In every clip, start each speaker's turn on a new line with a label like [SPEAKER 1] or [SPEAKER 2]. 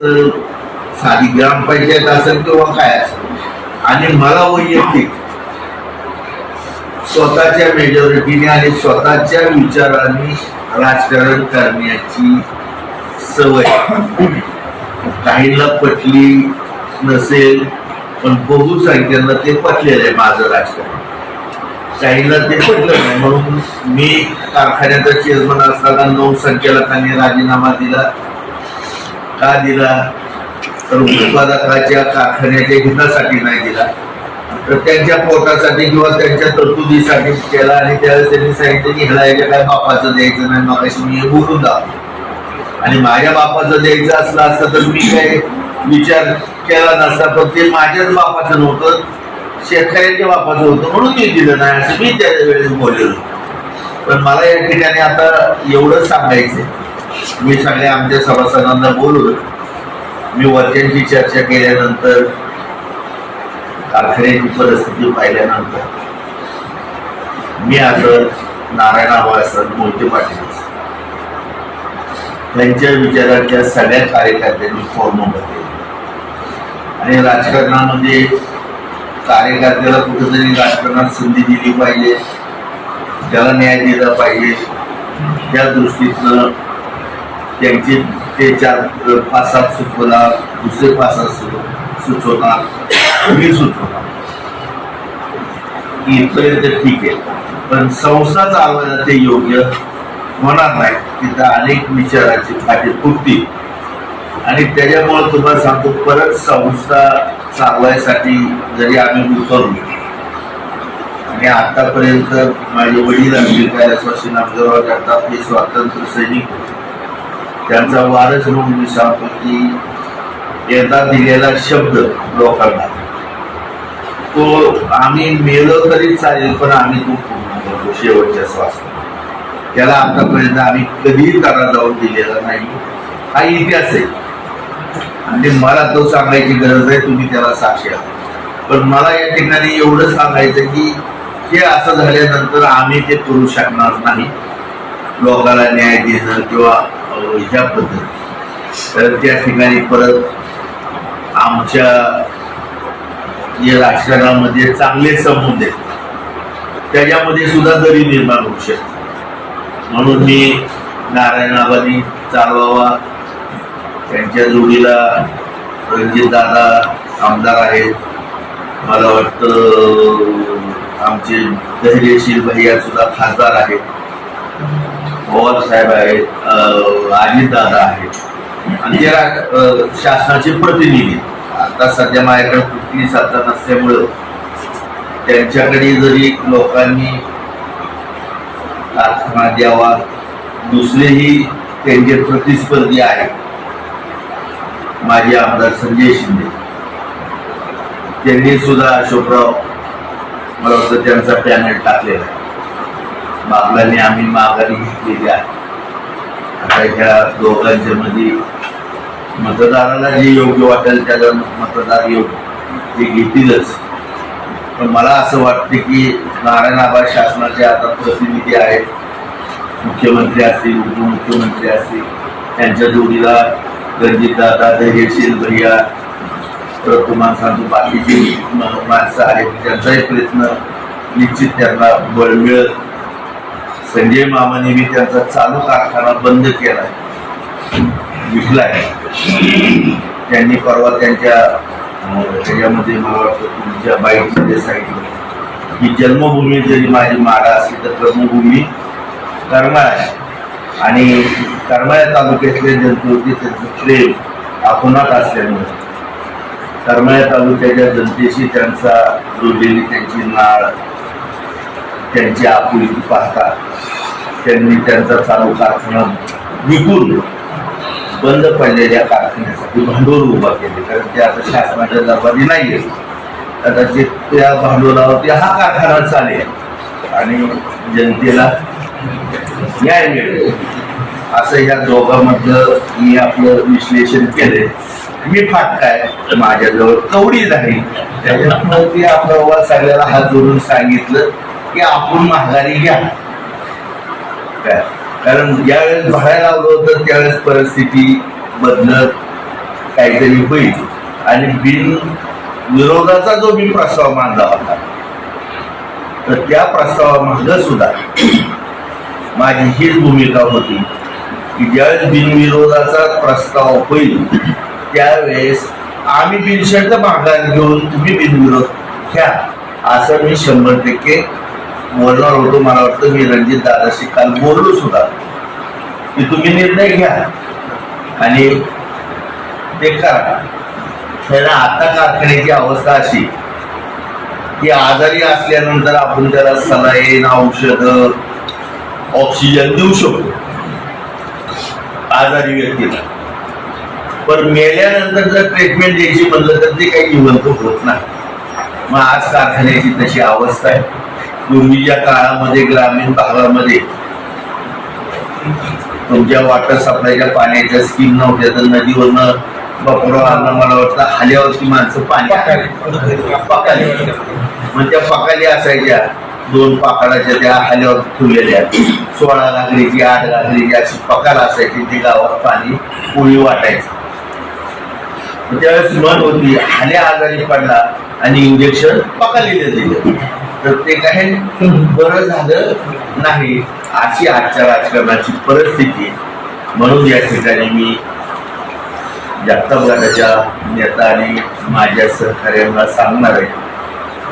[SPEAKER 1] साधी ग्रामपंचायत असेल किंवा काय असेल. आणि मला वैयक्तिक स्वतःच्या मेजॉरिटीने आणि स्वतःच्या विचाराने राजकारण करण्याची सवय. काहींना पटली नसेल पण बहुसंख्यांना ते पटलेलं आहे माझं राजकारण. काहींना ते पटलं नाही म्हणून मी कारखान्याचा चेअरमन असताना नऊ संचालकांनी राजीनामा दिला. का दिला? तर उत्पादकाच्या कारखान्याच्या हितासाठी नाही दिला. तर त्यांच्या पोटासाठी किंवा त्यांच्या तरतुदीसाठी केला आणि त्यावेळेस त्यांनी सांगितलं की ह्याला याच्या काय बापाचं द्यायचं नाही. मागाशी मी हे बोलून दाखव आणि माझ्या बापाचं द्यायचं असलं असतं तर मी काही विचार केला नसता. पण ते माझ्याच बापाचं नव्हतं. शेतकऱ्यांच्या बापाचं होतं म्हणून मी दिलं नाही असं मी त्या वेळेस बोललेलो. पण मला या ठिकाणी आता एवढंच सांगायचं मी सगळ्या आमच्या सभासदांना बोलून मी वरच्यांची चर्चा केल्यानंतर कारखान्याची परिस्थिती पाहिल्यानंतर मी असं नारायण आवासन मोहिते पाटील त्यांच्या विचाराच्या सगळ्या कार्यकर्त्यांनी फॉर्म भरले आणि राजकारणामध्ये कार्यकर्त्याला कुठेतरी राजकारणात संधी दिली पाहिजे त्याला न्याय दिला पाहिजे त्या दृष्टीतनं त्यांचे ते चार पाच सात सुचवला दुसरे पाच सात मी सुचवणार इथपर्यंत ठीक आहे. पण संस्था चालवायला ते योग्य होणार नाही. तिथं अनेक विचाराची फाटी फुटतील आणि त्याच्यामुळे तुम्हाला सांगतो परत संस्था चालवायसाठी जरी आम्ही उतरलो आणि आतापर्यंत माझे वडील असतील कैलासवासी नामदेवराव जगताप हे स्वातंत्र्य सैनिक होते. त्यांचा वारस म्हणून मी सांगतो की एकदा दिलेला शब्द लोकांना तो आम्ही मेलो तरी चालेल पण आम्ही तो पूर्ण करतो शेवटच्या श्वास त्याला आतापर्यंत आम्ही कधीही तारा जाऊन दिलेला नाही. हा इतिहास आहे. आणि मला तो सांगायची गरज आहे तुम्ही त्याला साक्षी आहात पण मला या ठिकाणी एवढं सांगायचं की हे असं झाल्यानंतर आम्ही ते करू शकणार नाही. लोकांना न्याय देणं किंवा ज्या पद्धती. तर त्या ठिकाणी परत आमच्या या राजकारणामध्ये चांगले संबंध आहेत त्याच्यामध्ये सुद्धा दरी निर्माण होऊ शकते. म्हणून मी नारायणाबानी चालवावा त्यांच्या जोडीला रणजितदादा आमदार आहेत. मला वाटतं आमचे धैर्यशील भैया सुद्धा खासदार आहेत. पवार साहेब आहेत अजित दादा आहेत. आणि ते शासनाचे प्रतिनिधी. आता सध्या माझ्याकडे कुठली सत्ता नसल्यामुळं त्यांच्याकडे जरी लोकांनी प्रार्थना द्यावा दुसरेही त्यांचे प्रतिस्पर्धी आहेत. माजी आमदार संजय शिंदे. त्यांनी सुद्धा अशोकराव मला वाटतं त्यांचा पॅनल टाकलेला आहे. बागलांनी आम्ही माघारी घेतलेली आहे. आता ह्या दोघांच्या मध्ये मतदाराला जे योग्य वाटेल त्याला मतदार योग्य. ते घेतीलच. पण मला असं वाटतं की नारायण आबा शासनाचे आता प्रतिनिधी आहेत. मुख्यमंत्री असतील उपमुख्यमंत्री असतील. त्यांच्या जोडीला दादा धैर्यशील भैया परत तुम्हाला सांगतो बाकीची म- माणसं आहेत. त्यांचाही प्रयत्न निश्चित त्यांना बळ मिळत संजय मामाने मी त्यांचा चालू कारखाना बंद केला. विकलाय. त्यांनी परवा त्यांच्या त्याच्यामध्ये मला वाटतं तुमच्या बाईकमध्ये सांगितलं की जन्मभूमी जरी माझी माडा असली तर कर्मभूमी करमाळा आहे. आणि करमाळ्या तालुक्यातल्या जनतेवरती त्यांचं प्रेम आपणात असल्यामुळे करमाळ्या तालुक्याच्या जनतेशी त्यांचा जोडलेली त्यांची नाळ त्यांची आपुलकी पाहता त्यांनी त्यांचा चालू कारखाना विकून बंद पडलेल्या कारखान्यासाठी भांडवल उभा केले. कारण ते आता शासनाच्या दरबारी आहे कदाचित त्या भांडवलावरती हा कारखाना चालेल. आणि जनतेला न्याय मिळेल. असं या दोघांमधलं मी आपलं विश्लेषण केले मी फाटकाय माझ्याजवळ कवडी नाही. त्याच्यामुळे ती आपला सगळ्याला हात जोडून सांगितलं की आपण माघारी घ्या. काय? कारण ज्यावेळेस भरायला लावलं होतं त्यावेळेस परिस्थिती बदलत काहीतरी होईल. आणि बिन विरोधाचा जो मी प्रस्ताव मांडला होता तर त्या प्रस्तावामध्ये सुद्धा माझी हीच भूमिका होती की ज्यावेळेस बिनविरोधाचा प्रस्ताव होईल त्यावेळेस आम्ही बिनशर्त माघार घेऊन तुम्ही बिनविरोध घ्या असं मी शंभर टक्के बोलणार होतो मला वाटतं मी रणजित दादाशी काल बोललो सुद्धा. की तुम्ही निर्णय घ्या. आणि ते करा. त्याला आता कारखान्याची अवस्था अशी की आजारी असल्यानंतर आपण त्याला सलाईन औषध ऑक्सिजन देऊ शकतो. आजारी व्यक्तीला. पण मेल्यानंतर जर ट्रीटमेंट द्यायची म्हणलं तर ते काही जिवंत होत नाही. मग आज कारखान्याची तशी अवस्था आहे. पूर्वीच्या काळामध्ये ग्रामीण भागामध्ये तुमच्या वॉटर सप्लायच्या पाण्याच्या स्कीम नव्हत्या तर नदीवरनं बपरवाला मला वाटतं हाल्यावरची माणसं पाणी पकाली. मग त्या पकाली असायच्या. दोन पाकडाच्या त्या हाल्यावर ठेवलेल्या. सोळा लाकडीची आठ लाकडीची अशी पकाल असायची ती गावात पाणी पोळी वाटायचं. त्यावेळेस मन होती हाल्या आजारी पडला आणि इंजेक्शन पकालीला दिलं. तर ते बरं झालं नाही. अशी आजच्या राजकारणाची परिस्थिती म्हणून या ठिकाणी मी जगताप गटाच्या नेता आणि माझ्या सहकार्यांना सांगणार आहे.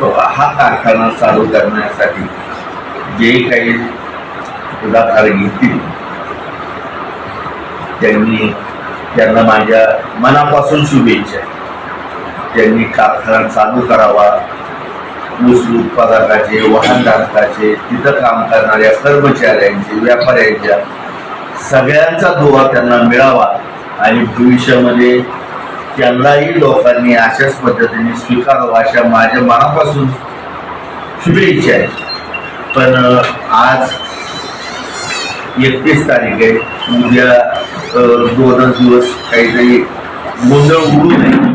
[SPEAKER 1] हो, हा कारखाना चालू करण्यासाठी जे काही पुढाकार घेतील त्यांनी त्यांना माझ्या मनापासून शुभेच्छा त्यांनी कारखाना चालू करावा. ऊस उत्पादकाचे वाहनधारकाचे तिथं काम करणाऱ्या कर्मचाऱ्यांचे व्यापाऱ्यांच्या सगळ्यांचा दुवा त्यांना मिळावा. आणि भविष्यामध्ये त्यांनाही लोकांनी अशाच पद्धतीने स्वीकारावं अशा माझ्या मनापासून शुभेच्छा आहे पण आज एकतीस तारीख आहे. उद्या दोनच दिवस काहीतरी गोंधळ उडू नये.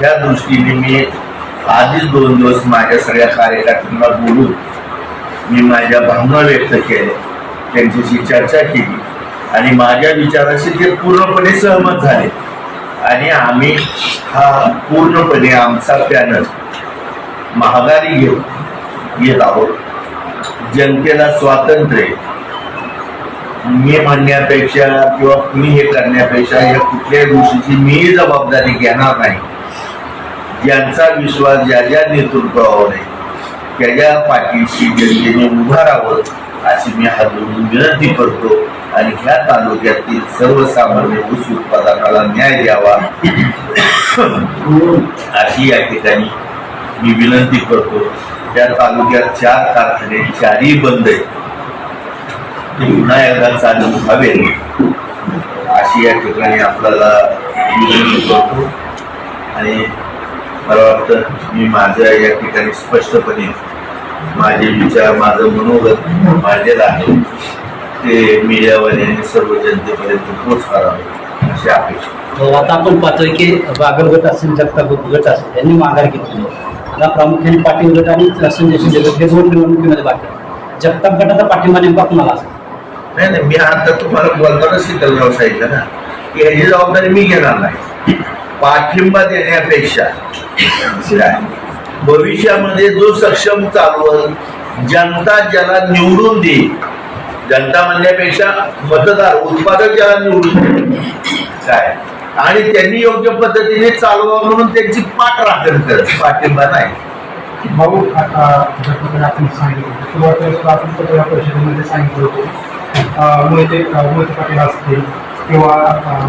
[SPEAKER 1] त्या दृष्टीने मी आधीच दोन दिवस माझ्या सगळ्या कार्यकर्त्यांना बोलून मी माझ्या भावना व्यक्त केल्या. त्यांच्याशी चर्चा केली. आणि माझ्या विचाराशी ते पूर्णपणे सहमत झाले. आणि आम्ही हा पूर्णपणे आमचा पॅनल महागारी घेऊन येत आहोत. जनतेला स्वातंत्र्य मी म्हणण्यापेक्षा किंवा मी हे करण्यापेक्षा या कुठल्याही गोष्टीची मी जबाबदारी घेणार नाही. यांचा विश्वास ज्या ज्या नेतृत्वावर आहे. त्याच्या पाठीशी जनतेने उभा राहावं अशी मी हातून विनंती करतो. आणि ह्या तालुक्यातील सर्वसामान्य ऊस उत्पादकाला न्याय द्यावा. अशी या ठिकाणी मी विनंती करतो. त्या तालुक्यात चार कारखाने चारही बंद आहेत. ते पुन्हा एकदा चालू व्हावे अशी या ठिकाणी आपल्याला विनंती करतो. आणि मला वाटतं मी माझं या ठिकाणी स्पष्टपणे माझे विचार माझं मनोगत मांडलेलं आहे. ते मीडियावाल्यांनी सर्व जनतेपर्यंत पोचवावं अशी अपेक्षा.
[SPEAKER 2] हो, आता आपण पाहतोय की बागल गट असेल जगताप गट असेल यांनी माघार घेतली. आता प्रामुख्याने पाटील गट आणि संजय शिंदे गट हे दोन निवडणुकीमध्ये बाकी. जगताप गटाचा पाठिंबा नेमका कुणाला असेल?
[SPEAKER 1] नाही नाही मी आता तुम्हाला बोलताना शीतलराव सांगितलं ना की ह्याची जबाबदारी मी घेणार नाही. पाठिंबा देण्यापेक्षा. भविष्यामध्ये जो सक्षम चालवल जनता ज्याला निवडून देईल जनता म्हणण्यापेक्षा मतदार उत्पादक ज्याला निवडून देईल काय? आणि त्यांनी योग्य पद्धतीने चालवा म्हणून त्यांची पाठ राखण करत पाठिंबा नाही.
[SPEAKER 3] भाऊ आपण सांगितलं सुरुवातीला परिषदेमध्ये सांगितलं होतं. मोहिते मोहिते पाटील असतील किंवा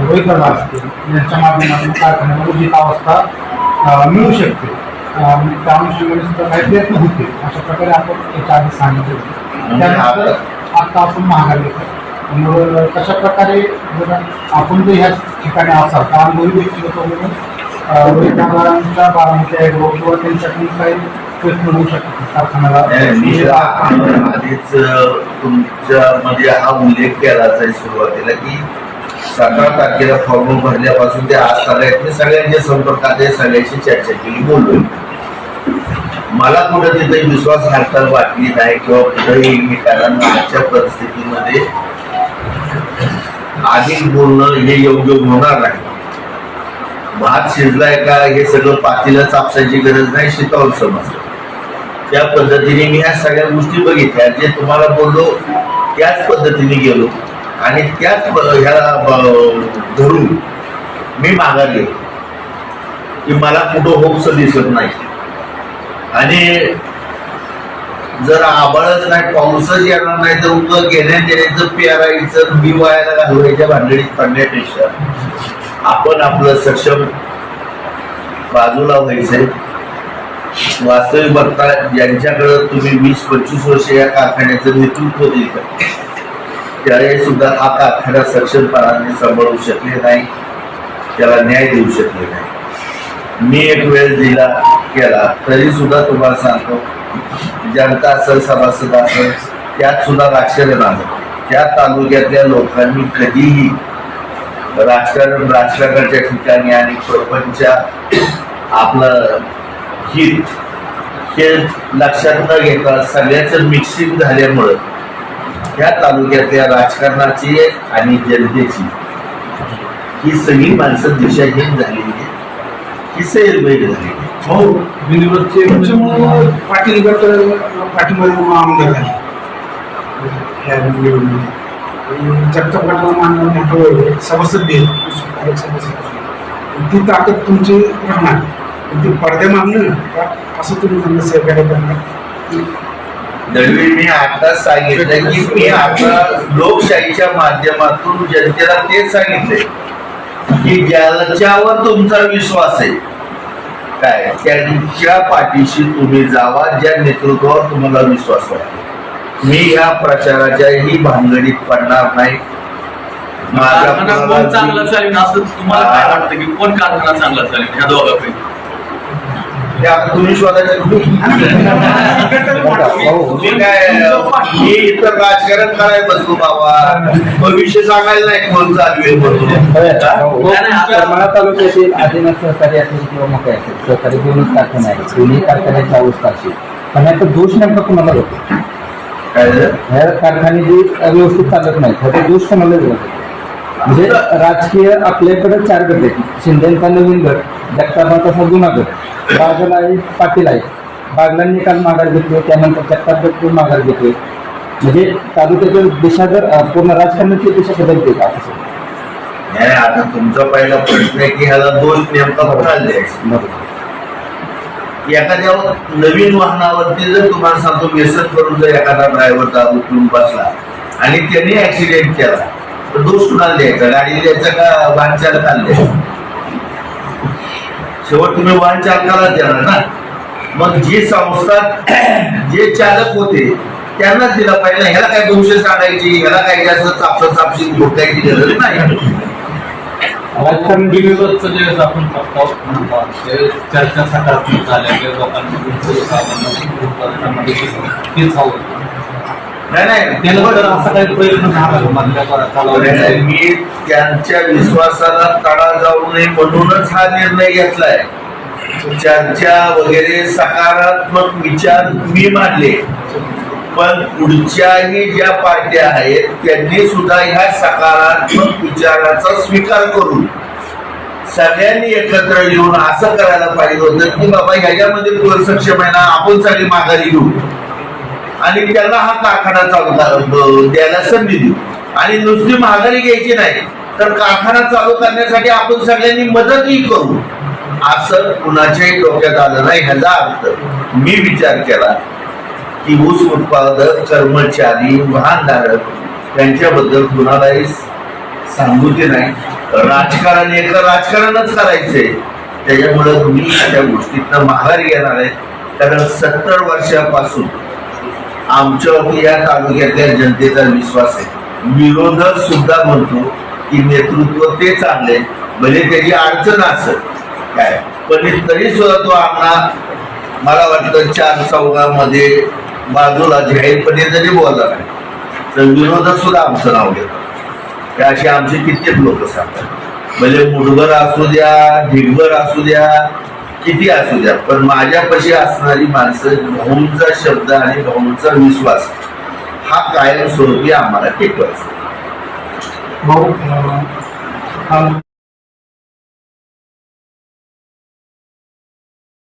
[SPEAKER 3] रोहित दादा असतील यांच्या माध्यमातून कारखान्याला उचित अवस्था मिळू शकते. त्या अनुषंगाने सुद्धा काही प्रयत्न होते अशा प्रकारे आपण याच्या आधी सांगितलं होतं. त्यानंतर आता आपण महागार घेतो मग कशा प्रकारे जर आपण जर ह्या ठिकाणी असाल तर अनुभवी व्यक्तिगत अं, रोहित दादांच्या बारामती ॲग्रो किंवा त्यांच्याकडून काही प्रयत्न होऊ शकतात कारखान्याला
[SPEAKER 1] मी आधीच तुमच्या मध्ये हा उल्लेख केलाच आहे सुरुवातीला की सतरा तारखेला फॉर्म भरल्यापासून ते आज सगळ्यात सगळ्यांच्या संपर्कात सगळ्यांशी चर्चा केली बोललो मला कुठं तिथे विश्वास हरताल वाटली नाही किंवा कुठंही मी कारण आजच्या परिस्थितीमध्ये अधिक बोलणं हे योग्य होणार नाही. भात शिजलाय का हे सगळं पातीला चापसायची गरज नाही शिकावून समज. त्या पद्धतीने मी ह्या सगळ्या गोष्टी बघितल्या जे तुम्हाला बोललो त्याच पद्धतीने गेलो. आणि त्याच ह्याला ह्या धरून मी माघारले की मला कुठं होप्स दिसत नाही. आणि जर आबाळच नाही पाऊसच येणार नाही तर उगं घेण्या देण्याचं पेरायचं बी वायाला घालवायच्या भांडणीत पडण्यापेक्षा आपण आपलं सक्षम बाजूला व्हायचंय वास्तविक बघता यांच्याकडं तुम्ही वीस पंचवीस वर्ष या कारखान्याचं नेतृत्व दिलं. त्यावेळी सुद्धा आता खऱ्या सक्षमपणाने सांभाळू शकले नाही त्याला न्याय देऊ शकले नाही. मी एक वेळ दिला केला तरी सुद्धा तुम्हाला सांगतो जनता असेल सभासद असेल त्यात सुद्धा राजकारण आलं त्या तालुक्यातल्या लोकांनी कधीही राजकारण राजकारणाच्या ठिकाणी आणि प्रपंच आपलं हित हे लक्षात न घेता सगळ्याचं मिक्सिंग झाल्यामुळं या तालुक्यातल्या राजकारणाची आणि जनतेची ही सगळी माणसं दिशाहीन झालेली आहे ही सैरबैर झालेली आहे
[SPEAKER 3] हो बिनविरोधचे त्याच्यामुळं पाटील गट पाठीमध्ये आमदार झाले ह्या जगताप गटाला मोठं सभासद बी ती ताकद तुमची राहणार. ती पडद्या मागणं का असं तुम्ही त्यांना सहकार्य करणार.
[SPEAKER 1] दळवी मी आता सांगितलं की मी आता लोकशाहीच्या माध्यमातून जनतेला तेच सांगितले की ज्याच्यावर तुमचा विश्वास आहे काय? त्यांच्या पाठीशी तुम्ही जावा ज्या नेतृत्वावर तुम्हाला विश्वास वाटतो. मी ह्या प्रचाराच्याही भानगडीत पडणार नाही. माझा
[SPEAKER 4] कोण चांगला चालेल असं तुम्हाला काय वाटतं की कोण कारखाना चांगला चालेल ह्या दोघांपैकी?
[SPEAKER 1] तुम्ही मी काय राजकारण करायला बसलो बाबा. भविष्य सांगायला नाही कोण चालू आहे म्हणून.
[SPEAKER 5] तालुक्यातील आदिनाथ सहकारी असेल किंवा मका असेल सहकारी दोन्ही कारखाने आहेत. दोन्ही कारखान्याची अवस्था असेल पण याचा दोष नेमका कोणाला होतो?
[SPEAKER 1] काय?
[SPEAKER 5] ह्या कारखाने जे व्यवस्थित चालत नाहीत ह्याचा दोष कोणाला होतो? म्हणजे राजकीय आपल्याकडे चार गट आहेत. शिंदेचा नवीन गट जगतापाचा हा गुन्हा करतो बागल आहे पाटील आहे. बागलांनी काल माघार घेतली त्यानंतर जगताप गट माघार घेतली. म्हणजे तालुक्याच्या दिशा जर पूर्ण राजकारणाची दिशा बदलते का? असं
[SPEAKER 1] नाही आता तुमचा पहिला प्रश्न आहे की ह्याला दोष नेमका कोणाला द्यायचा एखाद्या नवीन वाहनावरती जर तुम्हाला सांगतो व्यसन करून जर एखादा ड्रायव्हर उचलून बसला आणि त्याने ऍक्सिडेंट केला तर दोष कुणाला द्यायचा? गाडी द्यायचा का वाहन चालकाला द्यायचा? शेवट तुम्ही वाहन चालकाला देणार ना? मग जी संस्था जे चालक होते त्यांनाच दिला पाहिजे ह्याला काय दोनशे सांगायची ह्याला काय जास्त चापसा चापशी भोगायची गरज नाही.
[SPEAKER 5] राजकारण
[SPEAKER 4] बिनविरोधचं जे आपण चर्चा सकारात्मक झाल्या लोकांमध्ये
[SPEAKER 1] नाही नाही
[SPEAKER 4] त्यानंतर असा काही प्रयत्न झाला का मधल्या काळात
[SPEAKER 1] नाही, मी त्यांच्या विश्वासाला तडा जाऊ नये म्हणूनच हा निर्णय घेतलाय. चर्चा वगैरे सकारात्मक विचार मी मांडले पण पुढच्याही ज्या पार्ट्या आहेत त्यांनी सुद्धा ह्या सकारात्मक विचाराचा स्वीकार करून सगळ्यांनी एकत्र येऊन असं करायला पाहिजे होतं की बाबा ह्याच्यामध्ये कोण सक्षम आहे ना आपण सगळी माघारी घेऊ. आणि त्याला हा कारखाना चालू करा- द्यायला संधी देऊ आणि नुसती महागारी घ्यायची नाही तर कारखाना चालू करण्यासाठी आपण सगळ्यांनी मदतही करू. असं कुणाच्याही डोक्यात आलं नाही. ह्याचा अर्थ मी विचार केला की ऊस उत्पादक कर्मचारी वाहनधारक यांच्याबद्दल कुणालाही सांगूचे नाही. राजकारण एक राजकारणच करायचंय. त्याच्यामुळे मी त्या गोष्टीतनं माघार घेणार आहे. कारण सत्तर वर्षापासून आमच्यावरती या तालुक्यातल्या जनतेचा विश्वास आहे. विरोधक सुद्धा म्हणतो की नेतृत्व ते चांगले भले त्याची अडचण असत काय. पण तरी सुद्धा तो आम्हाला मला वाटतं चार चौघामध्ये बाजूला जाहीरपणे जरी बोलला नाही तर विरोधक सुद्धा आमचं नाव घेतात. हे असे आमचे कित्येक लोक सांगतात. म्हणजे मुठभर असू द्या ढिगभर असू द्या किती असू द्या पण माझ्यापाशी असणारी माणसं भाऊंचा शब्द आणि भाऊंचा विश्वास हा कायमस्वरूपी आम्हाला टिकवायचा.
[SPEAKER 3] भाऊ